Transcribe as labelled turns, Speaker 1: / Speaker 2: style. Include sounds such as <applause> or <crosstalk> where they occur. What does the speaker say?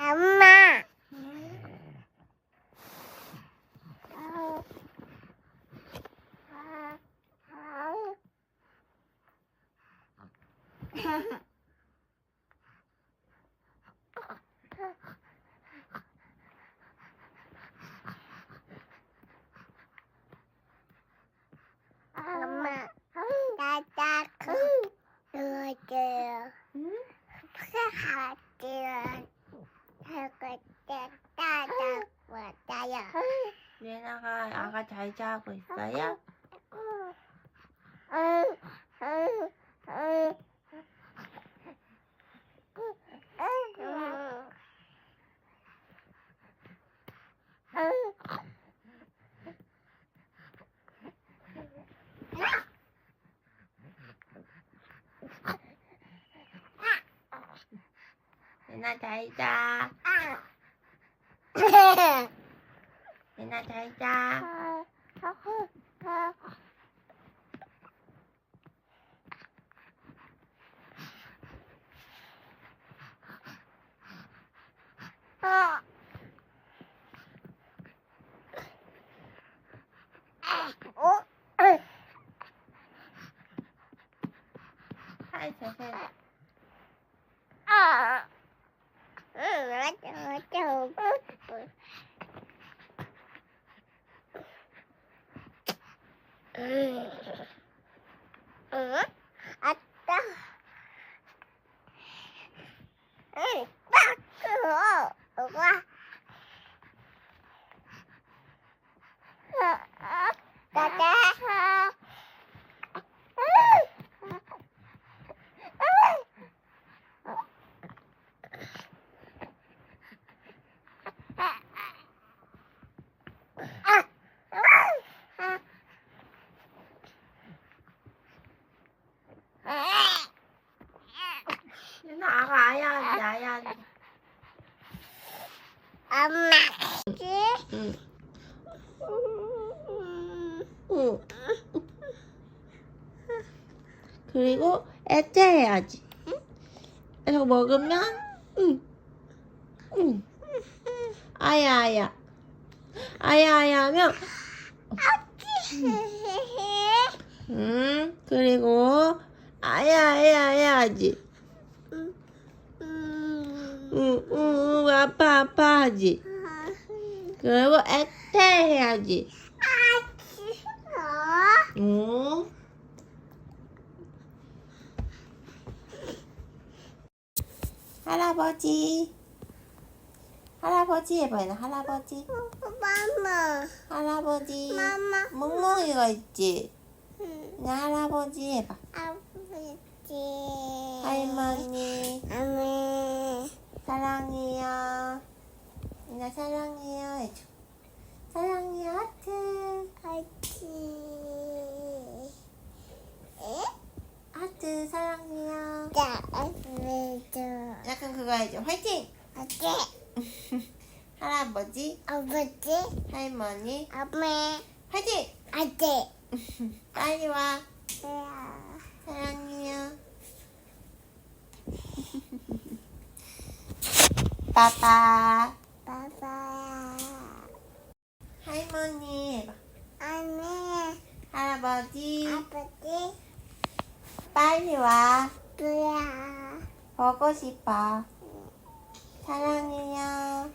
Speaker 1: 엄마. 엄마, <laughs> 나다 큰 누워줘요.
Speaker 2: 응?
Speaker 1: 하트를 하고 따다 왔어요.
Speaker 2: 레나가 아가 잘 자고 있어요? 레나 잘 자. <laughs> <laughs> みんな。はい、先生。あ
Speaker 1: あ。うん、待って、待って、
Speaker 2: Ai. 나 아가 아야 아야.
Speaker 1: 엄마.
Speaker 2: 응. 응. 그리고 애째 해야지. 이거 먹으면 응. 응. 아야 아야. 아야 아야 하면 응. 그리고 아야 아야 해야지. 응, 응, 응, 아파 아파 하지. 그리고 애태 해야지. 응. 할아버지. 할아버지 해봐요. 할아버지.
Speaker 1: 마마.
Speaker 2: 할아버지.
Speaker 1: 마마.
Speaker 2: 멍멍이가 있지. 나 할아버지 해봐.
Speaker 1: 아버지.
Speaker 2: 할머니
Speaker 1: 아메.
Speaker 2: 사랑해요. 나 사랑해요 해줘. 사랑해요 하트.
Speaker 1: 같이.
Speaker 2: 하트 사랑해요.
Speaker 1: 자, 아버지.
Speaker 2: 약간 그거 해줘. 화이팅.
Speaker 1: 아버지. <laughs>
Speaker 2: 할아버지,
Speaker 1: 아버지.
Speaker 2: 할머니,
Speaker 1: 아메.
Speaker 2: 화이팅!
Speaker 1: 아재. <laughs>
Speaker 2: 빨리 와. 사랑해요. <laughs> 빠빠. 할머니 해봐.
Speaker 1: 아메.
Speaker 2: 할아버지,
Speaker 1: 아버지.
Speaker 2: 빨리 와.
Speaker 1: 뭐야.
Speaker 2: 보고 싶어. 사랑해요.